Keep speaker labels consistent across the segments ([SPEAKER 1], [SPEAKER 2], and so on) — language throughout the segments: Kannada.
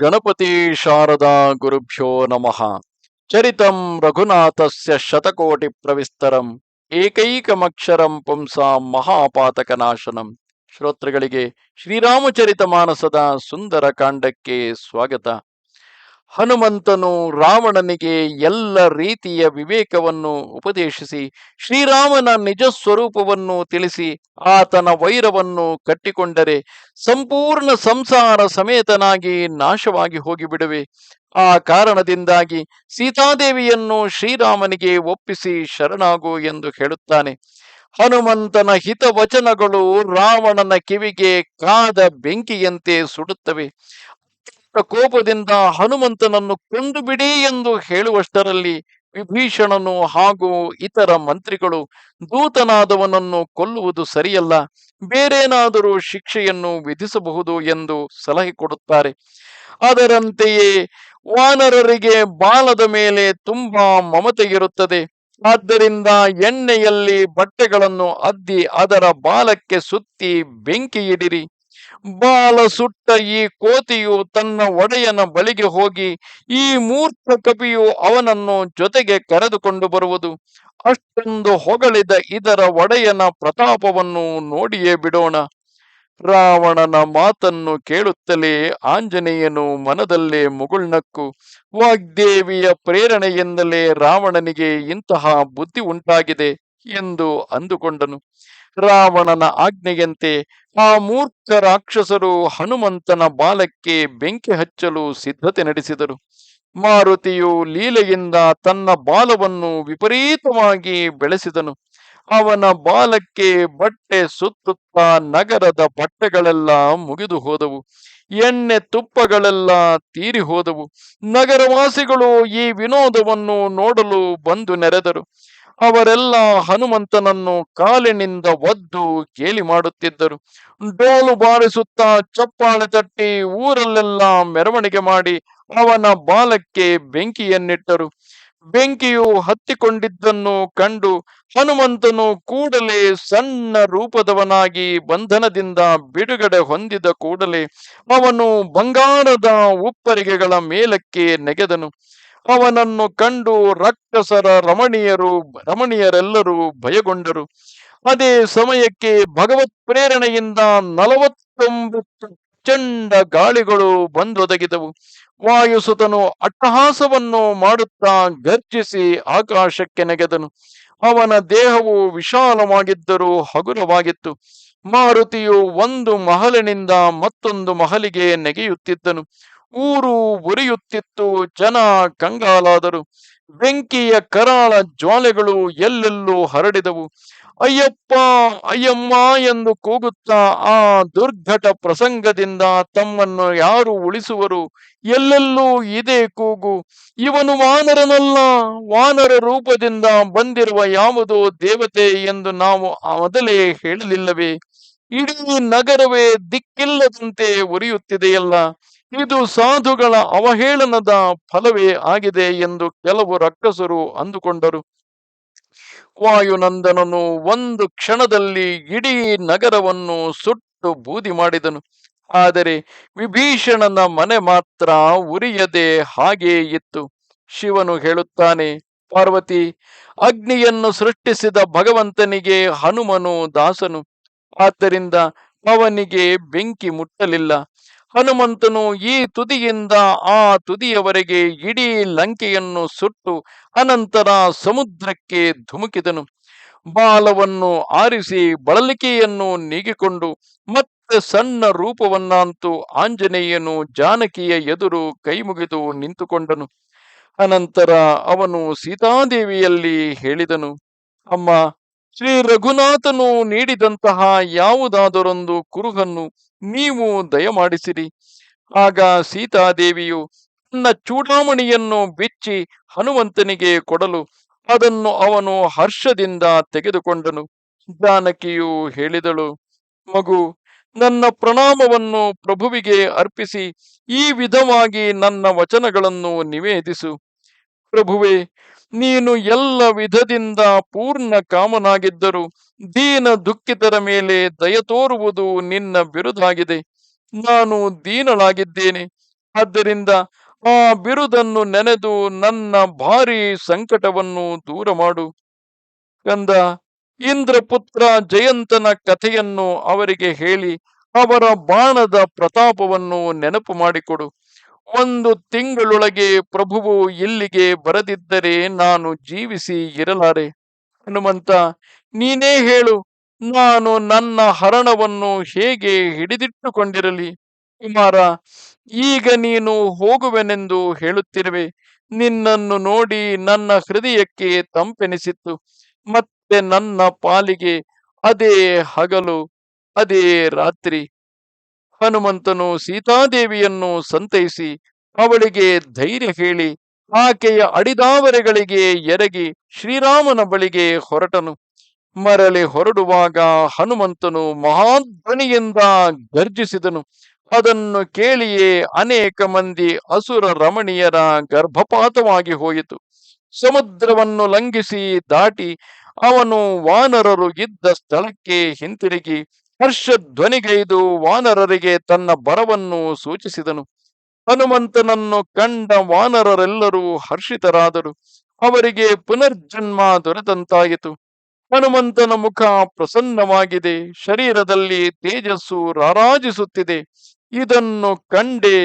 [SPEAKER 1] ಗಣಪತಿ ಶಾರದಾ ಗುರುಭ್ಯೋ ನಮಃ. ಚರಿತಂ ರಘುನಾಥಸ್ಯ ಶತಕೋಟಿ ಪ್ರವಿಸ್ತರಂ, ಏಕೈಕಮಕ್ಷರಂ ಪುಂಸಾಂ ಮಹಾಪಾತಕನಾಶನಂ. ಶ್ರೋತೃಗಳಿಗೆ ಶ್ರೀರಾಮಚರಿತ ಮಾನಸದ ಸುಂದರ ಕಾಂಡಕ್ಕೆ ಸ್ವಾಗತ. ಹನುಮಂತನು ರಾವಣನಿಗೆ ಎಲ್ಲ ರೀತಿಯ ವಿವೇಕವನ್ನು ಉಪದೇಶಿಸಿ, ಶ್ರೀರಾಮನ ನಿಜ ಸ್ವರೂಪವನ್ನು ತಿಳಿಸಿ, ಆತನ ವೈರವನ್ನು ಕಟ್ಟಿಕೊಂಡರೆ ಸಂಪೂರ್ಣ ಸಂಸಾರ ಸಮೇತನಾಗಿ ನಾಶವಾಗಿ ಹೋಗಿಬಿಡುವೆ. ಆ ಕಾರಣದಿಂದಾಗಿ ಸೀತಾದೇವಿಯನ್ನು ಶ್ರೀರಾಮನಿಗೆ ಒಪ್ಪಿಸಿ ಶರಣಾಗು ಎಂದು ಹೇಳುತ್ತಾನೆ. ಹನುಮಂತನ ಹಿತವಚನಗಳು ರಾವಣನ ಕಿವಿಗೆ ಕಾದ ಬೆಂಕಿಯಂತೆ ಸುಡುತ್ತವೆ. ಕೋಪದಿಂದ ಹನುಮಂತನನ್ನು ಕೊಂದು ಬಿಡಿ ಎಂದು ಹೇಳುವಷ್ಟರಲ್ಲಿ ವಿಭೀಷಣನು ಹಾಗೂ ಇತರ ಮಂತ್ರಿಗಳು ದೂತನಾದವನನ್ನು ಕೊಲ್ಲುವುದು ಸರಿಯಲ್ಲ, ಬೇರೇನಾದರೂ ಶಿಕ್ಷೆಯನ್ನು ವಿಧಿಸಬಹುದು ಎಂದು ಸಲಹೆ ಕೊಡುತ್ತಾರೆ. ಅದರಂತೆಯೇ ವಾನರರಿಗೆ ಬಾಲದ ಮೇಲೆ ತುಂಬಾ ಮಮತೆ ಇರುತ್ತದೆ. ಆದ್ದರಿಂದ ಎಣ್ಣೆಯಲ್ಲಿ ಬಟ್ಟೆಗಳನ್ನು ಅದ್ದಿ ಅದರ ಬಾಲಕ್ಕೆ ಸುತ್ತಿ ಬೆಂಕಿಯಿಡಿರಿ. ಬಾಲ ಸುಟ್ಟ ಈ ಕೋತಿಯು ತನ್ನ ಒಡೆಯನ ಬಳಿಗೆ ಹೋಗಿ ಈ ಮೂರ್ಖ ಕಪಿಯು ಅವನನ್ನು ಜೊತೆಗೆ ಕರೆದುಕೊಂಡು ಬರುವುದು. ಅಷ್ಟೊಂದು ಹೊಗಳಿದ ಇದರ ಒಡೆಯನ ಪ್ರತಾಪವನ್ನು ನೋಡಿಯೇ ಬಿಡೋಣ. ರಾವಣನ ಮಾತನ್ನು ಕೇಳುತ್ತಲೇ ಆಂಜನೇಯನು ಮನದಲ್ಲೇ ಮುಗುಳ್ನಕ್ಕು. ವಾಗ್ದೇವಿಯ ಪ್ರೇರಣೆಯಿಂದಲೇ ರಾವಣನಿಗೆ ಇಂತಹ ಬುದ್ಧಿ ಉಂಟಾಗಿದೆ ಎಂದು ಅಂದುಕೊಂಡನು. ರಾವಣನ ಆಜ್ಞೆಯಂತೆ ಆ ಮೂರ್ಖ ರಾಕ್ಷಸರು ಹನುಮಂತನ ಬಾಲಕ್ಕೆ ಬೆಂಕಿ ಹಚ್ಚಲು ಸಿದ್ಧತೆ ನಡೆಸಿದರು. ಮಾರುತಿಯು ಲೀಲೆಯಿಂದ ತನ್ನ ಬಾಲವನ್ನು ವಿಪರೀತವಾಗಿ ಬೆಳೆಸಿದನು. ಅವನ ಬಾಲಕ್ಕೆ ಬಟ್ಟೆ ಸುತ್ತುತ್ತಾ ನಗರದ ಬಟ್ಟೆಗಳೆಲ್ಲ ಮುಗಿದು ಹೋದವು. ಎಣ್ಣೆ ತುಪ್ಪಗಳೆಲ್ಲ ತೀರಿ ಹೋದವು. ನಗರವಾಸಿಗಳು ಈ ವಿನೋದವನ್ನು ನೋಡಲು ಬಂದು ನೆರೆದರು. ಅವರೆಲ್ಲ ಹನುಮಂತನನ್ನು ಕಾಲಿನಿಂದ ಒದ್ದು ಗೇಲಿ ಮಾಡುತ್ತಿದ್ದರು. ಡೋಲು ಬಾರಿಸುತ್ತಾ ಚಪ್ಪಾಳೆ ತಟ್ಟಿ ಊರಲ್ಲೆಲ್ಲ ಮೆರವಣಿಗೆ ಮಾಡಿ ಅವನ ಬಾಲಕ್ಕೆ ಬೆಂಕಿಯನ್ನಿಟ್ಟರು. ಬೆಂಕಿಯು ಹತ್ತಿಕೊಂಡಿದ್ದನ್ನು ಕಂಡು ಹನುಮಂತನು ಕೂಡಲೇ ಸಣ್ಣ ರೂಪದವನಾಗಿ ಬಂಧನದಿಂದ ಬಿಡುಗಡೆ ಹೊಂದಿದ ಕೂಡಲೇ ಅವನು ಬಂಗಾರದ ಉಪ್ಪರಿಗೆಗಳ ಮೇಲಕ್ಕೆ ನೆಗೆದನು. ಅವನನ್ನು ಕಂಡು ರಾಕ್ಷಸರ ರಮಣೀಯರು, ರಮಣೀಯರೆಲ್ಲರೂ ಭಯಗೊಂಡರು. ಅದೇ ಸಮಯಕ್ಕೆ ಭಗವತ್ ಪ್ರೇರಣೆಯಿಂದ ನಲವತ್ತೊಂಬತ್ತು ಚಂಡ ಗಾಳಿಗಳು ಬಂದೊದಗಿದವು. ವಾಯುಸುತನು ಅಟ್ಟಹಾಸವನ್ನು ಮಾಡುತ್ತಾ ಗರ್ಜಿಸಿ ಆಕಾಶಕ್ಕೆ ನೆಗೆದನು. ಅವನ ದೇಹವು ವಿಶಾಲವಾಗಿದ್ದರೂ ಹಗುರವಾಗಿತ್ತು. ಮಾರುತಿಯು ಒಂದು ಮಹಲಿನಿಂದ ಮತ್ತೊಂದು ಮಹಲಿಗೆ ನೆಗೆಯುತ್ತಿದ್ದನು. ಊರು ಉರಿಯುತ್ತಿತ್ತು ಜನ ಕಂಗಾಲಾದರು. ಬೆಂಕಿಯ ಕರಾಳ ಜ್ವಾಲೆಗಳು ಎಲ್ಲೆಲ್ಲೂ ಹರಡಿದವು. ಅಯ್ಯಪ್ಪ, ಅಯ್ಯಮ್ಮ ಎಂದು ಕೂಗುತ್ತಾ ಆ ದುರ್ಘಟ ಪ್ರಸಂಗದಿಂದ ತಮ್ಮನ್ನು ಯಾರು ಉಳಿಸುವರು? ಎಲ್ಲೆಲ್ಲೂ ಇದೇ ಕೂಗು. ಇವನು ವಾನರನಲ್ಲ, ವಾನರ ರೂಪದಿಂದ ಬಂದಿರುವ ಯಾವುದೋ ದೇವತೆ ಎಂದು ನಾವು ಮೊದಲೇ ಹೇಳಲಿಲ್ಲವೇ? ಇಡೀ ನಗರವೇ ದಿಕ್ಕಿಲ್ಲದಂತೆ ಉರಿಯುತ್ತಿದೆಯಲ್ಲ. ಇದು ಸಾಧುಗಳ ಅವಹೇಳನದ ಫಲವೇ ಆಗಿದೆ ಎಂದು ಕೆಲವು ರಕ್ಕಸರು ಅಂದುಕೊಂಡರು. ವಾಯುನಂದನನು ಒಂದು ಕ್ಷಣದಲ್ಲಿ ಇಡೀ ನಗರವನ್ನು ಸುಟ್ಟು ಬೂದಿ ಮಾಡಿದನು. ಆದರೆ ವಿಭೀಷಣನ ಮನೆ ಮಾತ್ರ ಉರಿಯದೆ ಹಾಗೇ ಇತ್ತು. ಶಿವನು ಹೇಳುತ್ತಾನೆ, ಪಾರ್ವತಿ, ಅಗ್ನಿಯನ್ನು ಸೃಷ್ಟಿಸಿದ ಭಗವಂತನಿಗೆ ಹನುಮನು ದಾಸನು. ಆದ್ದರಿಂದ ಅವನಿಗೆ ಬೆಂಕಿ ಮುಟ್ಟಲಿಲ್ಲ. ಹನುಮಂತನು ಈ ತುದಿಯಿಂದ ಆ ತುದಿಯವರೆಗೆ ಇಡೀ ಲಂಕೆಯನ್ನು ಸುಟ್ಟು ಅನಂತರ ಸಮುದ್ರಕ್ಕೆ ಧುಮುಕಿದನು. ಬಾಲವನ್ನು ಆರಿಸಿ ಬಳಲಿಕೆಯನ್ನು ನೀಗಿಕೊಂಡು ಮತ್ತೆ ಸಣ್ಣ ರೂಪವನ್ನಂತೂ ಆಂಜನೇಯನು ಜಾನಕಿಯ ಎದುರು ಕೈಮುಗಿದು ನಿಂತುಕೊಂಡನು. ಅನಂತರ ಅವನು ಸೀತಾದೇವಿಯಲ್ಲಿ ಹೇಳಿದನು, ಅಮ್ಮ, ಶ್ರೀ ರಘುನಾಥನು ನೀಡಿದಂತಹ ಯಾವುದಾದರೊಂದು ಕುರುಹನ್ನು ನೀವು ದಯಮಾಡಿಸಿರಿ. ಆಗ ಸೀತಾದೇವಿಯು ತನ್ನ ಚೂಡಾಮಣಿಯನ್ನು ಬಿಚ್ಚಿ ಹನುಮಂತನಿಗೆ ಕೊಡಲು ಅದನ್ನು ಅವನು ಹರ್ಷದಿಂದ ತೆಗೆದುಕೊಂಡನು. ಜಾನಕಿಯು ಹೇಳಿದಳು, ಮಗು, ನನ್ನ ಪ್ರಣಾಮವನ್ನು ಪ್ರಭುವಿಗೆ ಅರ್ಪಿಸಿ ಈ ವಿಧವಾಗಿ ನನ್ನ ವಚನಗಳನ್ನು ನಿವೇದಿಸು. ಪ್ರಭುವೆ ನೀನು ಎಲ್ಲ ವಿಧದಿಂದ ಪೂರ್ಣ ಕಾಮನಾಗಿದ್ದರು ದೀನ ದುಃಖಿತರ ಮೇಲೆ ದಯ ತೋರುವುದು ನಿನ್ನ ಬಿರುದಾಗಿದೆ. ನಾನು ದೀನಳಾಗಿದ್ದೇನೆ. ಆದ್ದರಿಂದ ಆ ಬಿರುದನ್ನು ನೆನೆದು ನನ್ನ ಭಾರಿ ಸಂಕಟವನ್ನು ದೂರ ಮಾಡು ಕಂದ, ಇಂದ್ರಪುತ್ರ ಜಯಂತನ ಕಥೆಯನ್ನು ಅವರಿಗೆ ಹೇಳಿ ಅವರ ಬಾಣದ ಪ್ರತಾಪವನ್ನು ನೆನಪು ಮಾಡಿಕೊಡು. ಒಂದು ತಿಂಗಳೊಳಗೆ ಪ್ರಭುವು ಇಲ್ಲಿಗೆ ಬರದಿದ್ದರೆ ನಾನು ಜೀವಿಸಿ ಇರಲಾರೆ. ಹನುಮಂತ, ನೀನೇ ಹೇಳು, ನಾನು ನನ್ನ ಹರಣವನ್ನು ಹೇಗೆ ಹಿಡಿದಿಟ್ಟುಕೊಂಡಿರಲಿ? ಕುಮಾರ, ಈಗ ನೀನು ಹೋಗುವೆನೆಂದು ಹೇಳುತ್ತಿರುವೆ. ನಿನ್ನನ್ನು ನೋಡಿ ನನ್ನ ಹೃದಯಕ್ಕೆ ತಂಪೆನಿಸಿತ್ತು. ಮತ್ತೆ ನನ್ನ ಪಾಲಿಗೆ ಅದೇ ಹಗಲು, ಅದೇ ರಾತ್ರಿ. ಹನುಮಂತನು ಸೀತಾದೇವಿಯನ್ನು ಸಂತೈಸಿ ಅವಳಿಗೆ ಧೈರ್ಯ ಹೇಳಿ ಆಕೆಯ ಅಡಿದಾವರೆಗಳಿಗೆ ಎರಗಿ ಶ್ರೀರಾಮನ ಬಳಿಗೆ ಹೊರಟನು. ಮರಳಿ ಹೊರಡುವಾಗ ಹನುಮಂತನು ಮಹಾಧ್ವನಿಯಿಂದ ಗರ್ಜಿಸಿದನು. ಅದನ್ನು ಕೇಳಿಯೇ ಅನೇಕ ಮಂದಿ ಅಸುರ ರಮಣೀಯರ ಗರ್ಭಪಾತವಾಗಿ ಹೋಯಿತು. ಸಮುದ್ರವನ್ನು ಲಂಘಿಸಿ ದಾಟಿ ಅವನು ವಾನರರು ಇದ್ದ ಸ್ಥಳಕ್ಕೆ ಹಿಂತಿರುಗಿ ಹರ್ಷಧ್ವನಿಗೈದು ವಾನರರಿಗೆ ತನ್ನ ಬರವನ್ನು ಸೂಚಿಸಿದನು. ಹನುಮಂತನನ್ನು ಕಂಡ ವಾನರರೆಲ್ಲರೂ ಹರ್ಷಿತರಾದರು. ಅವರಿಗೆ ಪುನರ್ಜನ್ಮ ದೊರೆತಂತಾಯಿತು. ಹನುಮಂತನ ಮುಖ ಪ್ರಸನ್ನವಾಗಿದೆ. ಶರೀರದಲ್ಲಿ ತೇಜಸ್ಸು ರಾರಾಜಿಸುತ್ತಿದೆ. ಇದನ್ನು ಕಂಡೆ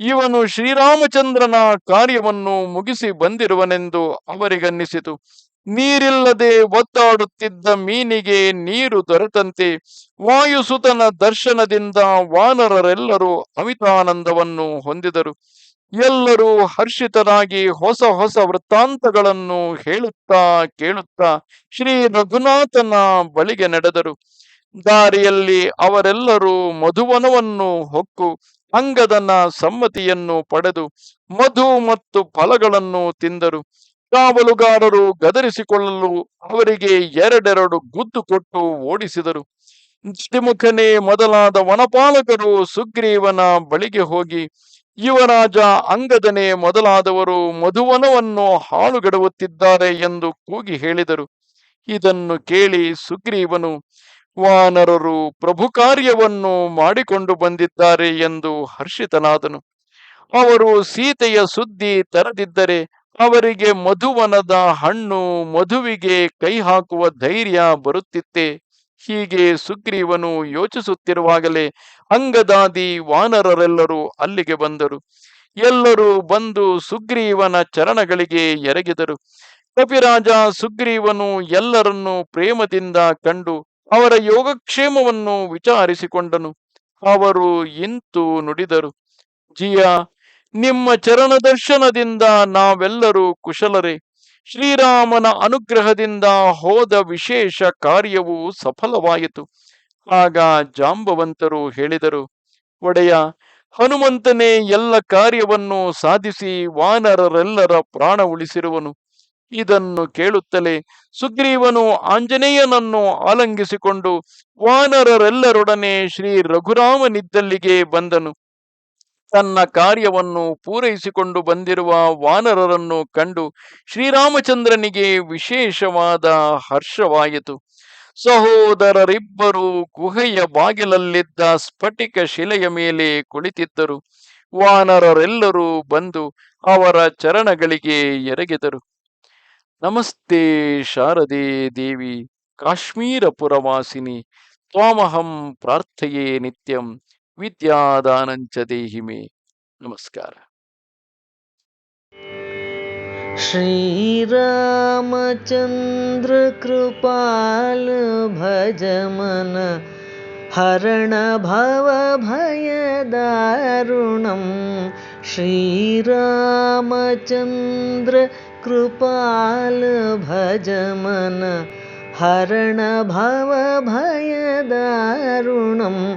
[SPEAKER 1] ಇವನು ಶ್ರೀರಾಮಚಂದ್ರನ ಕಾರ್ಯವನ್ನು ಮುಗಿಸಿ ಬಂದಿರುವನೆಂದು ಅವರಿಗನ್ನಿಸಿತು. ನೀರಿಲ್ಲದೆ ಒತ್ತಾಡುತ್ತಿದ್ದ ಮೀನಿಗೆ ನೀರು ದೊರೆತಂತೆ ವಾಯುಸುತನ ದರ್ಶನದಿಂದ ವಾನರರೆಲ್ಲರೂ ಅಮಿತಾನಂದವನ್ನು ಹೊಂದಿದರು. ಎಲ್ಲರೂ ಹರ್ಷಿತರಾಗಿ ಹೊಸ ಹೊಸ ವೃತ್ತಾಂತಗಳನ್ನು ಹೇಳುತ್ತಾ ಕೇಳುತ್ತಾ ಶ್ರೀ ರಘುನಾಥನ ಬಳಿಗೆ ನಡೆದರು. ದಾರಿಯಲ್ಲಿ ಅವರೆಲ್ಲರೂ ಮಧುವನವನ್ನು ಹೊಕ್ಕು ಅಂಗದನ ಸಮ್ಮತಿಯನ್ನು ಪಡೆದು ಮಧು ಮತ್ತು ಫಲಗಳನ್ನು ತಿಂದರು. ಕಾವಲುಗಾರರು ಗದರಿಸಿಕೊಳ್ಳಲು ಅವರಿಗೆ ಎರಡೆರಡು ಗುದ್ದು ಕೊಟ್ಟು ಓಡಿಸಿದರು. ದ್ವಿಮುಖನೇ ಮೊದಲಾದ ವನಪಾಲಕರು ಸುಗ್ರೀವನ ಬಳಿಗೆ ಹೋಗಿ, ಯುವರಾಜ, ಅಂಗದನೆ ಮೊದಲಾದವರು ಮಧುವನವನ್ನು ಹಾಳುಗೆಡುವುತ್ತಿದ್ದಾರೆ ಎಂದು ಕೂಗಿ ಹೇಳಿದರು. ಇದನ್ನು ಕೇಳಿ ಸುಗ್ರೀವನು, ವಾನರರು ಪ್ರಭು ಕಾರ್ಯವನ್ನು ಮಾಡಿಕೊಂಡು ಬಂದಿದ್ದಾರೆ ಎಂದು ಹರ್ಷಿತನಾದನು. ಅವರು ಸೀತೆಯ ಸುದ್ದಿ ತರದಿದ್ದರೆ ಅವರಿಗೆ ಮಧುವನದ ಹಣ್ಣು, ಮಧುವಿಗೆ ಕೈ ಹಾಕುವ ಧೈರ್ಯ ಬರುತ್ತಿತ್ತೆ. ಹೀಗೆ ಸುಗ್ರೀವನು ಯೋಚಿಸುತ್ತಿರುವಾಗಲೇ ಅಂಗದಾದಿ ವಾನರರೆಲ್ಲರೂ ಅಲ್ಲಿಗೆ ಬಂದರು. ಎಲ್ಲರೂ ಬಂದು ಸುಗ್ರೀವನ ಚರಣಗಳಿಗೆ ಎರಗಿದರು. ಕಪಿರಾಜ ಸುಗ್ರೀವನು ಎಲ್ಲರನ್ನೂ ಪ್ರೇಮದಿಂದ ಕಂಡು ಅವರ ಯೋಗಕ್ಷೇಮವನ್ನು ವಿಚಾರಿಸಿಕೊಂಡನು. ಅವರು ಇಂತು ನುಡಿದರು. ಜಿಯ ನಿಮ್ಮ ಚರಣ ದರ್ಶನದಿಂದ ನಾವೆಲ್ಲರೂ ಕುಶಲರೇ. ಶ್ರೀರಾಮನ ಅನುಗ್ರಹದಿಂದ ಹೋದ ವಿಶೇಷ ಕಾರ್ಯವು ಸಫಲವಾಯಿತು. ಆಗ ಜಾಂಬವಂತರು ಹೇಳಿದರು, ಒಡೆಯ, ಹನುಮಂತನೇ ಎಲ್ಲ ಕಾರ್ಯವನ್ನು ಸಾಧಿಸಿ ವಾನರರೆಲ್ಲರ ಪ್ರಾಣ ಉಳಿಸಿರುವನು. ಇದನ್ನು ಕೇಳುತ್ತಲೇ ಸುಗ್ರೀವನು ಆಂಜನೇಯನನ್ನು ಆಲಂಗಿಸಿಕೊಂಡು ವಾನರರೆಲ್ಲರೊಡನೆ ಶ್ರೀ ರಘುರಾಮನಿದ್ದಲ್ಲಿಗೆ ಬಂದನು. ತನ್ನ ಕಾರ್ಯವನ್ನು ಪೂರೈಸಿಕೊಂಡು ಬಂದಿರುವ ವಾನರರನ್ನು ಕಂಡು ಶ್ರೀರಾಮಚಂದ್ರನಿಗೆ ವಿಶೇಷವಾದ ಹರ್ಷವಾಯಿತು. ಸಹೋದರರಿಬ್ಬರು ಗುಹೆಯ ಬಾಗಿಲಲ್ಲಿದ್ದ ಸ್ಫಟಿಕ ಶಿಲೆಯ ಮೇಲೆ ಕುಳಿತಿದ್ದರು. ವಾನರರೆಲ್ಲರೂ ಬಂದು ಅವರ ಚರಣಗಳಿಗೆ ಎರಗಿದರು. ನಮಸ್ತೆ ಶಾರದೆ ದೇವಿ, ಕಾಶ್ಮೀರ ಪುರವಾಸಿನಿ, ತ್ವಾಮಹಂ ಪ್ರಾರ್ಥೆಯೇ ನಿತ್ಯಂ. विद्यादानञ्च
[SPEAKER 2] देहि मे। नमस्कार। श्रीरामचन्द्रकृपाल भजमन हरणभवभयदारुणं भवभयद श्रीरामचन्द्र कृपाल भजमन हरणभवभयदारुणं